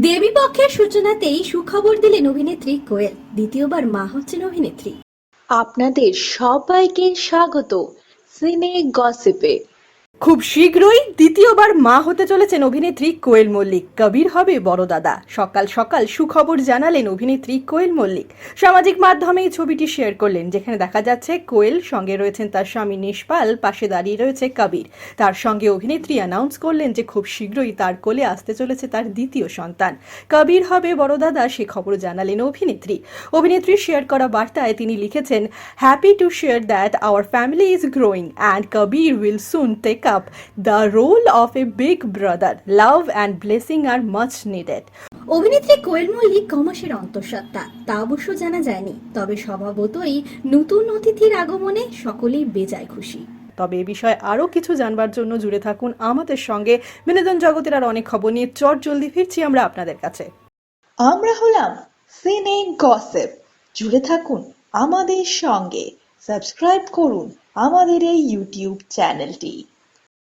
দেবীপক্ষের সূচনাতেই সুখবর দিলেন অভিনেত্রী কোয়েল। দ্বিতীয়বার মা হচ্ছেন অভিনেত্রী। আপনাদের সবাইকে স্বাগত। সিনে গসিপে। খুব শীঘ্রই দ্বিতীয়বার মা হতে চলেছেন অভিনেত্রী কোয়েল মল্লিক। কবির হবে বড় দাদা। সকাল সকাল সুখবর জানালেন অভিনেত্রী কোয়েল মল্লিক। সামাজিক মাধ্যমে এই ছবিটি শেয়ার করলেন, যেখানে দেখা যাচ্ছে কোয়েল সঙ্গে রয়েছেন তার স্বামী নিষ্পাল, পাশে দাঁড়িয়ে রয়েছে কবির। তার সঙ্গে অভিনেত্রী অ্যানাউন্স করলেন যে খুব শীঘ্রই তার কোলে আসতে চলেছে তার দ্বিতীয় সন্তান। কবির হবে বড় দাদা, সে খবর জানালেন অভিনেত্রী। অভিনেত্রী শেয়ার করা বার্তায় তিনি লিখেছেন happy to share that our family is growing and Kabir will soon take up the role of a big brother love and blessing are much needed অভিনেত্রী কোয়েল মল্লিক কমাসের অন্তঃসত্ত্বা তা অবশ্য জানা যায়নি। তবে স্বভাবতই নতুন অতিথির আগমনে সকলেই বেজায় খুশি। তবে এ বিষয়ে আরও কিছু জানবার জন্য জুড়ে থাকুন আমাদের সঙ্গে। বিনোদন জগতের আর অনেক খবর নিয়ে চট জলদি ফিরছি আমরা আপনাদের কাছে। আমরা হলাম সিনে গসিপ। জুড়ে থাকুন আমাদের সঙ্গে। সাবস্ক্রাইব করুন আমাদের এই ইউটিউব চ্যানেলটি।